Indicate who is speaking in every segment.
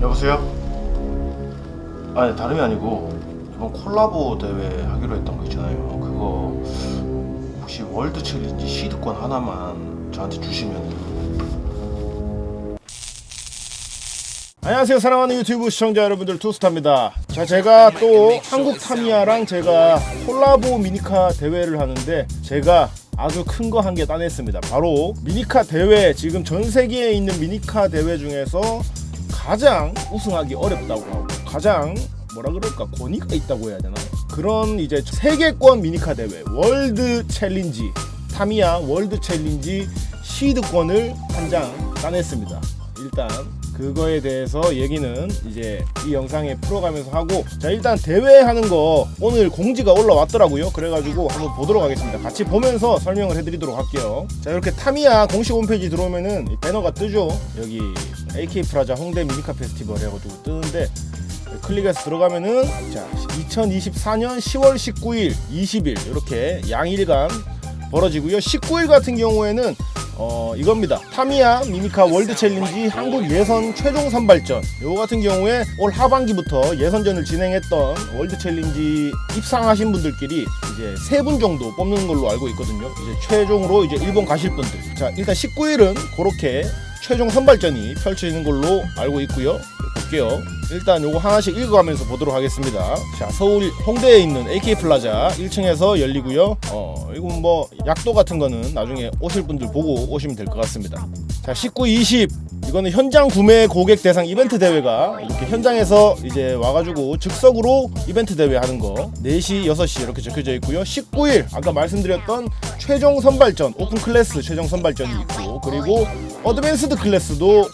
Speaker 1: 여보세요? 아니 다름이 아니고 이번 콜라보 대회 하기로 했던 거 있잖아요. 그거 혹시 월드 챌린지 시드권 하나만 저한테 주시면 안녕하세요 사랑하는 유튜브 시청자 여러분들 투스타입니다 자 제가 또 한국 타미야랑 제가 콜라보 미니카 대회를 하는데 제가 아주 큰 거 한 개 따냈습니다 바로 미니카 대회 지금 전 세계에 있는 미니카 대회 중에서 가장 우승하기 어렵다고 하고 가장 뭐라 그럴까? 권위가 있다고 해야 되나? 그런 이제 세계권 미니카 대회 월드 챌린지 타미야 월드 챌린지 시드권을 한 장 따냈습니다. 일단 그거에 대해서 얘기는 이제 이 영상에 풀어가면서 하고 자 일단 대회 하는 거 오늘 공지가 올라왔더라고요. 그래가지고 한번 보도록 하겠습니다. 같이 보면서 설명을 해드리도록 할게요. 자 이렇게 타미야 공식 홈페이지 들어오면은 이 배너가 뜨죠. 여기 AK 프라자 홍대 미니카 페스티벌 해가지고 뜨는데 클릭해서 들어가면은 자 2024년 10월 19일 20일 이렇게 양일간 벌어지고요. 19일 같은 경우에는 어 이겁니다. 타미야 미니카 월드 챌린지 한국 예선 최종 선발전. 요거 같은 경우에 올 하반기부터 예선전을 진행했던 월드 챌린지 입상하신 분들끼리 이제 세 분 정도 뽑는 걸로 알고 있거든요. 이제 최종으로 이제 일본 가실 분들. 자 일단 19일은 그렇게 최종 선발전이 펼쳐지는 걸로 알고 있고요 볼게요. 일단 요거 하나씩 읽어가면서 보도록 하겠습니다. 자, 서울 홍대에 있는 AK 플라자 1층에서 열리고요. 어, 이건 뭐 약도 같은 거는 나중에 오실 분들 보고 오시면 될 것 같습니다. 자, 19, 20 이거는 현장 구매 고객 대상 이벤트 대회가 이렇게 현장에서 이제 와가지고 즉석으로 이벤트 대회 하는 거 4시, 6시 이렇게 적혀져 있고요. 19일 아까 말씀드렸던 최종 선발전 오픈 클래스 최종 선발전이 있고 그리고 어드밴스드 클래스도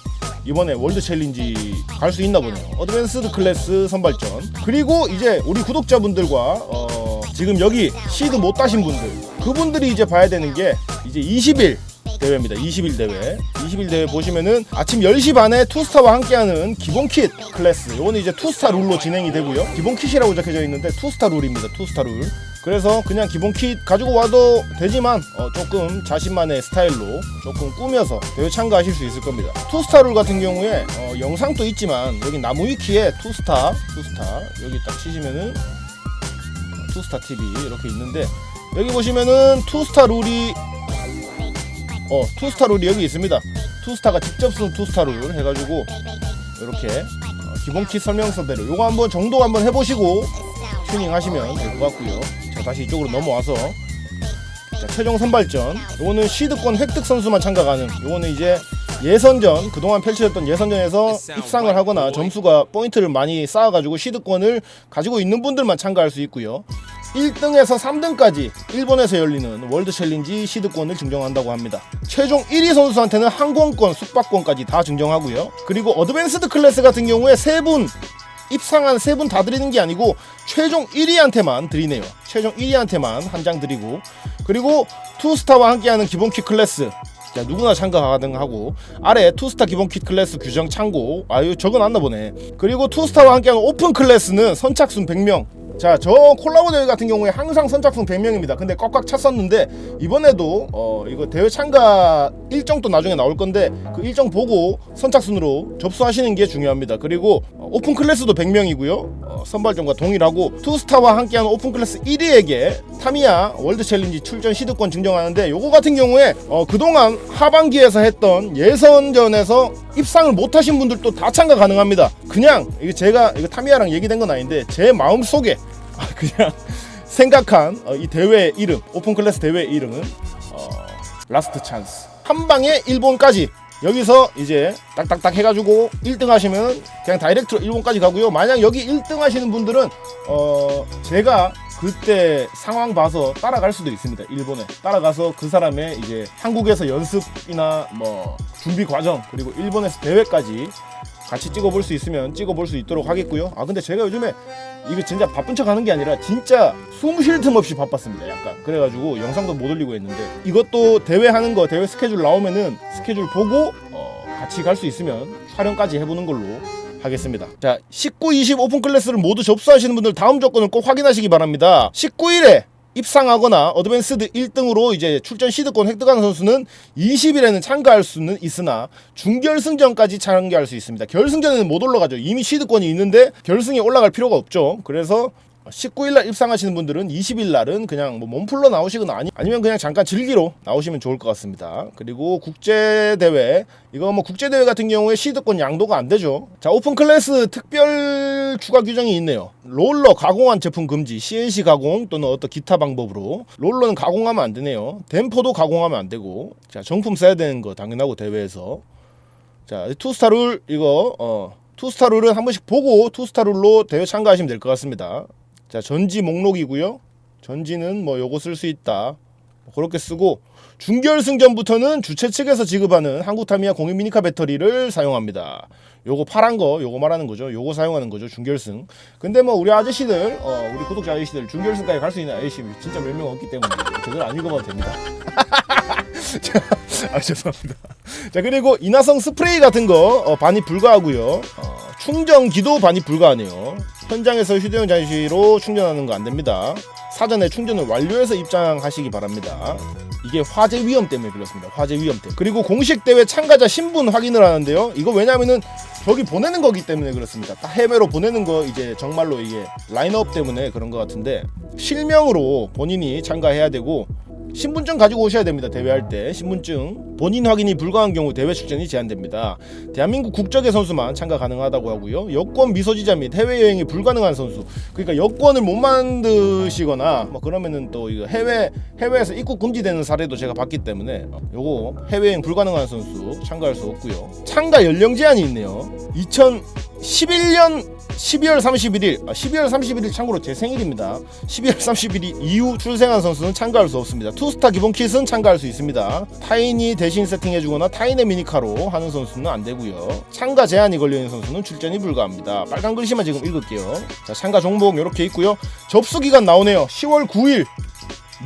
Speaker 1: 이번에 월드 챌린지 갈 수 있나 보네요. 어드밴스드 클래스 선발전. 그리고 이제 우리 구독자분들과 어, 지금 여기 시드 못 따신 분들 그분들이 이제 봐야 되는 게 이제 20일 대회입니다. 20일 대회. 20일 대회 보시면은 아침 10시 반에 투스타와 함께하는 기본 킷 클래스. 요거는 이제 투스타 룰로 진행이 되고요. 기본 킷이라고 적혀져 있는데 투스타 룰입니다. 투스타 룰. 그래서 그냥 기본 킷 가지고 와도 되지만 어, 조금 자신만의 스타일로 조금 꾸며서 대회 참가하실 수 있을 겁니다. 투스타 룰 같은 경우에 어, 영상도 있지만 여기 나무 위키에 투스타, 투스타 여기 딱 치시면은 투스타 TV 이렇게 있는데 여기 보시면은 투스타 룰이 어 투스타 룰이 여기 있습니다. 투스타가 직접 쓴 투스타 룰 해가지고 이렇게 어, 기본 킷 설명서대로 요거 한번 정도 한번 해보시고 튜닝 하시면 될 것 같고요. 자 다시 이쪽으로 넘어와서 자, 최종 선발전 요거는 시드권 획득 선수만 참가가는 요거는 이제 예선전 그동안 펼쳐졌던 예선전에서 입상을 하거나 점수가 포인트를 많이 쌓아가지고 시드권을 가지고 있는 분들만 참가할 수 있고요 1등에서 3등까지 일본에서 열리는 월드 챌린지 시드권을 증정한다고 합니다. 최종 1위 선수한테는 항공권 숙박권까지 다 증정하고요. 그리고 어드밴스드 클래스 같은 경우에 3분 입상한 세 분 다 드리는 게 아니고 최종 1위한테만 드리네요. 최종 1위한테만 한 장 드리고. 그리고 투스타와 함께하는 기본 킷 클래스. 자, 누구나 참가 가능하고 아래 투스타 기본 킷 클래스 규정 참고. 아유 적어놨나 보네. 그리고 투스타와 함께하는 오픈 클래스는 선착순 100명 자, 저 콜라보 대회 같은 경우에 항상 선착순 100명입니다. 근데 꽉꽉 찼었는데 이번에도 어 이거 대회 참가 일정도 나중에 나올 건데 그 일정 보고 선착순으로 접수하시는 게 중요합니다. 그리고 어, 오픈 클래스도 100명이고요. 어, 선발전과 동일하고 투스타와 함께하는 오픈 클래스 1위에게 타미야 월드 챌린지 출전 시드권 증정하는데 요거 같은 경우에 어 그동안 하반기에서 했던 예선전에서 입상을 못 하신 분들도 다 참가 가능합니다. 그냥 이거 제가 이거 타미야랑 얘기된 건 아닌데 제 마음 속에 아, 그냥 생각한 어, 이 대회 이름 오픈 클래스 대회 이름은 어, 라스트 찬스. 한 방에 일본까지. 여기서 이제 딱딱딱 해가지고 1등 하시면 그냥 다이렉트로 일본까지 가고요. 만약 여기 1등 하시는 분들은 어 제가 그때 상황 봐서 따라갈 수도 있습니다 일본에 따라가서 그 사람의 이제 한국에서 연습이나 뭐 준비 과정 그리고 일본에서 대회까지 같이 찍어볼 수 있으면 찍어볼 수 있도록 하겠고요. 아 근데 제가 요즘에 이거 진짜 바쁜 척 하는 게 아니라 진짜 숨 쉴 틈 없이 바빴습니다. 약간 그래가지고 영상도 못 올리고 했는데 이것도 대회 하는 거 대회 스케줄 나오면은 스케줄 보고 어, 같이 갈 수 있으면 촬영까지 해보는 걸로 하겠습니다. 자, 19, 20 오픈 클래스를 모두 접수하시는 분들 다음 조건을 꼭 확인하시기 바랍니다. 19일에 입상하거나 어드밴스드 1등으로 이제 출전 시드권 획득하는 선수는 20일에는 참가할 수는 있으나 준결승전까지 참가할 수 있습니다. 결승전에는 못 올라가죠. 이미 시드권이 있는데 결승에 올라갈 필요가 없죠. 그래서 19일 날 입상하시는 분들은 20일 날은 그냥 뭐 몸풀러 나오시거나 아니, 아니면 그냥 잠깐 즐기러 나오시면 좋을 것 같습니다. 그리고 국제 대회 이거 뭐 국제 대회 같은 경우에 시드권 양도가 안 되죠. 자 오픈 클래스 특별 추가 규정이 있네요. 롤러 가공한 제품 금지, CNC 가공 또는 어떤 기타 방법으로 롤러는 가공하면 안 되네요. 댐퍼도 가공하면 안 되고 자 정품 써야 되는 거 당연하고 대회에서 자 투스타 룰 이거 어 투스타 룰은 한 번씩 보고 투스타 룰로 대회 참가하시면 될 것 같습니다. 자 전지 목록이고요. 전지는 뭐 요거 쓸 수 있다. 뭐 그렇게 쓰고 준결승전부터는 주최 측에서 지급하는 한국타미야 공인 미니카 배터리를 사용합니다. 요거 파란 거 요거 말하는 거죠. 요거 사용하는 거죠. 준결승. 근데 뭐 우리 아저씨들 어 우리 구독자 아저씨들 준결승까지 갈 수 있는 아저씨 진짜 몇 명 없기 때문에 제대로 안 읽어봐도 됩니다. 자, 아 죄송합니다. 자 그리고 인화성 스프레이 같은 거 어, 반입 불가하고요. 어, 충전 기도 반입 불가하네요. 현장에서 휴대용 장치로 충전하는 거 안 됩니다. 사전에 충전을 완료해서 입장하시기 바랍니다. 이게 화재 위험 때문에 그렇습니다. 화재 위험 때문에. 그리고 공식 대회 참가자 신분 확인을 하는데요. 이거 왜냐면은 저기 보내는 거기 때문에 그렇습니다. 딱 해외로 보내는 거 이제 정말로 이게 라인업 때문에 그런 것 같은데 실명으로 본인이 참가해야 되고 신분증 가지고 오셔야 됩니다. 대회할 때 신분증 본인 확인이 불가한 경우 대회 출전이 제한됩니다. 대한민국 국적의 선수만 참가 가능하다고 하고요. 여권 미소지자 및 해외 여행이 불가능한 선수. 그러니까 여권을 못 만드시거나 뭐 그러면은 또 이거 해외 해외에서 입국 금지되는 사례도 제가 봤기 때문에 요거 해외 여행 불가능한 선수 참가할 수 없고요. 참가 연령 제한이 있네요. 2011년 12월 31일, 아, 12월 31일 참고로 제 생일입니다. 12월 31일 이후 출생한 선수는 참가할 수 없습니다. 투스타 기본 킷은 참가할 수 있습니다. 타인이 대신 세팅해주거나 타인의 미니카로 하는 선수는 안 되고요. 참가 제한이 걸려있는 선수는 출전이 불가합니다. 빨간 글씨만 지금 읽을게요. 자, 참가 종목 이렇게 있고요. 접수 기간 나오네요. 10월 9일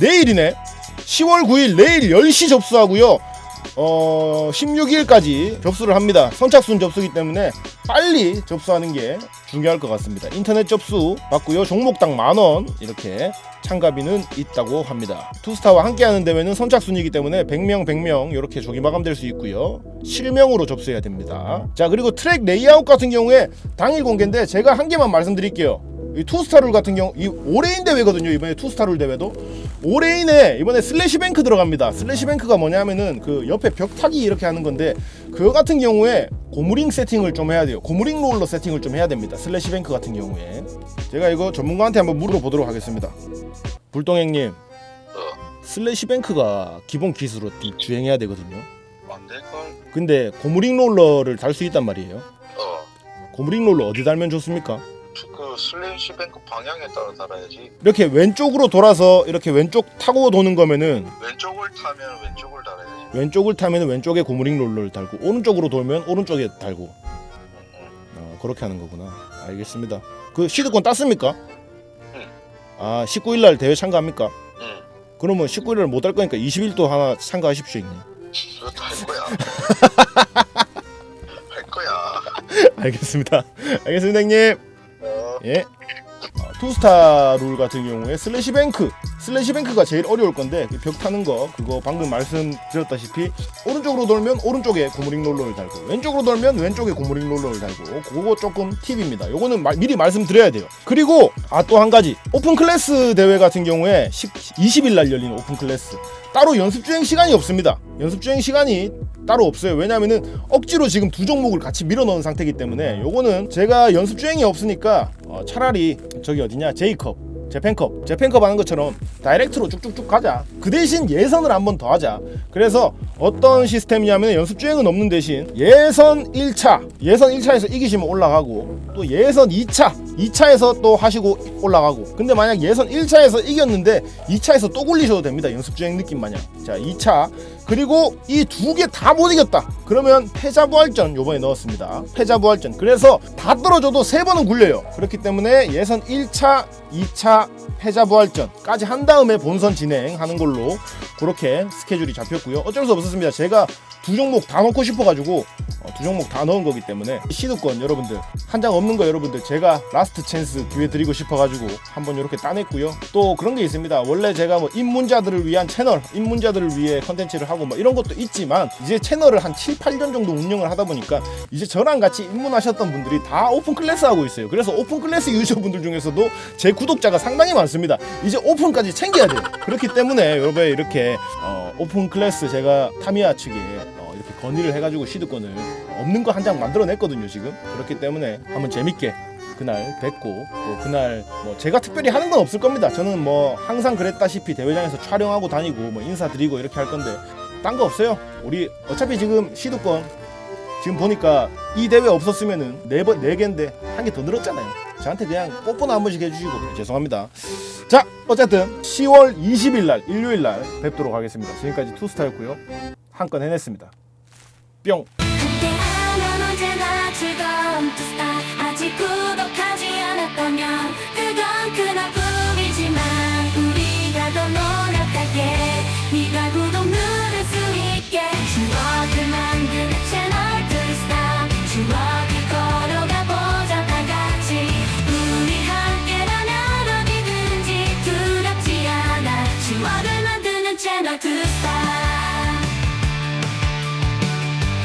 Speaker 1: 내일이네. 10월 9일 내일 10시 접수하고요. 어 16일까지 접수를 합니다. 선착순 접수기 때문에 빨리 접수하는 게 중요할 것 같습니다. 인터넷 접수 받고요. 종목당 만원 이렇게 참가비는 있다고 합니다. 투스타와 함께하는 대회는 선착순이기 때문에 100명 100명 이렇게 조기 마감될 수 있고요. 실명으로 접수해야 됩니다. 자 그리고 트랙 레이아웃 같은 경우에 당일 공개인데 제가 한 개만 말씀드릴게요. 이 투스타룰 같은 경우 이 올해인 대회거든요 이번에 투스타룰 대회도 올해인에 이번에 슬래시 뱅크 들어갑니다. 슬래시 뱅크가 뭐냐면은 그 옆에 벽타기 이렇게 하는 건데 그거 같은 경우에 고무링 세팅을 좀 해야 돼요. 고무링 롤러 세팅을 좀 해야 됩니다. 슬래시 뱅크 같은 경우에. 제가 이거 전문가한테 한번 물어보도록 하겠습니다. 불똥행님
Speaker 2: 어,
Speaker 1: 슬래시 뱅크가 기본 기술로 주행해야 되거든요.
Speaker 2: 안 될걸?
Speaker 1: 근데 고무링 롤러를 달 수 있단 말이에요.
Speaker 2: 어,
Speaker 1: 고무링 롤러 어디 달면 좋습니까?
Speaker 2: 그 슬래시 뱅크 방향에 따라 달아야지.
Speaker 1: 이렇게 왼쪽으로 돌아서 이렇게 왼쪽 타고 도는 거면은
Speaker 2: 왼쪽을 타면 왼쪽을 달아야지.
Speaker 1: 왼쪽을 타면 왼쪽에 고무링 롤러를 달고 오른쪽으로 돌면 오른쪽에 달고 어, 그렇게 하는 거구나 알겠습니다 그 시드권 땄습니까?
Speaker 2: 응.
Speaker 1: 아 19일 날 대회 참가합니까?
Speaker 2: 응,
Speaker 1: 그러면 19일날 못할 거니까 20일도 하나 참가하십시오 형님
Speaker 2: 그것도 할 거야. 할 거야.
Speaker 1: 알겠습니다 알겠습니다 형님
Speaker 2: 어,
Speaker 1: 예. 어, 투스타 룰 같은 경우에 슬래시 뱅크 슬래시 뱅크가 제일 어려울 건데 그벽 타는 거 그거 방금 말씀드렸다시피 오른쪽으로 돌면 오른쪽에 고무링 롤러를 달고 왼쪽으로 돌면 왼쪽에 고무링 롤러를 달고 그거 조금 팁입니다. 요거는 마- 미리 말씀드려야 돼요. 그리고 아 또 한 가지. 오픈 클래스 대회 같은 경우에 10, 20일 날 열리는 오픈 클래스. 따로 연습 주행 시간이 없습니다. 연습 주행 시간이 따로 없어요. 왜냐면은 억지로 지금 두 종목을 같이 밀어 넣은 상태이기 때문에 요거는 제가 연습 주행이 없으니까 어, 차라리 저기 어디냐 제이컵 재팬컵 재팬컵 하는 것처럼 다이렉트로 쭉쭉쭉 가자. 그 대신 예선을 한 번 더 하자. 그래서 어떤 시스템이냐면 연습 주행은 없는 대신 예선 1차 예선 1차에서 이기시면 올라가고 또 예선 2차 2차에서 또 하시고 올라가고. 근데 만약 예선 1차에서 이겼는데 2차에서 또 굴리셔도 됩니다. 연습 주행 느낌 마냥. 자 2차. 그리고 이 두 개 다 못 이겼다. 그러면 패자부활전 요번에 넣었습니다. 패자부활전. 그래서 다 떨어져도 세 번은 굴려요. 그렇기 때문에 예선 1차 2차 패자부활전까지 한 다음에 본선 진행하는 걸로 그렇게 스케줄이 잡혔고요. 어쩔 수 없었습니다. 제가 두 종목 다 넣고 싶어가지고 어, 두 종목 다 넣은 거기 때문에 시드권 여러분들 한 장 없는 거 여러분들 제가 라스트 찬스 기회 드리고 싶어가지고 한번 이렇게 따냈고요. 또 그런 게 있습니다. 원래 제가 뭐 입문자들을 위한 채널, 입문자들을 위해 컨텐츠를 하고 뭐 이런 것도 있지만 이제 채널을 한 7, 8년 정도 운영을 하다 보니까 이제 저랑 같이 입문하셨던 분들이 다 오픈 클래스 하고 있어요. 그래서 오픈 클래스 유저분들 중에서도 제 구독자가 상당히 많습니다. 이제 오픈까지 챙겨야 돼요. 그렇기 때문에 여러분 이렇게 어, 오픈 클래스 제가 타미야 측에 건의를 해가지고 시드권을 없는 거 한 장 만들어냈거든요 지금. 그렇기 때문에 한번 재밌게 그날 뵙고 또 그날 뭐 제가 특별히 하는 건 없을 겁니다. 저는 뭐 항상 그랬다시피 대회장에서 촬영하고 다니고 뭐 인사드리고 이렇게 할 건데 딴 거 없어요. 우리 어차피 지금 시드권 지금 보니까 이 대회 없었으면은 네번 네 개인데 한 개 더 늘었잖아요. 저한테 그냥 뽀뽀나 한 번씩 해주시고 죄송합니다. 자 어쨌든 10월 20일 날 일요일 날 뵙도록 하겠습니다. 지금까지 투스타였고요. 한 건 해냈습니다 뿅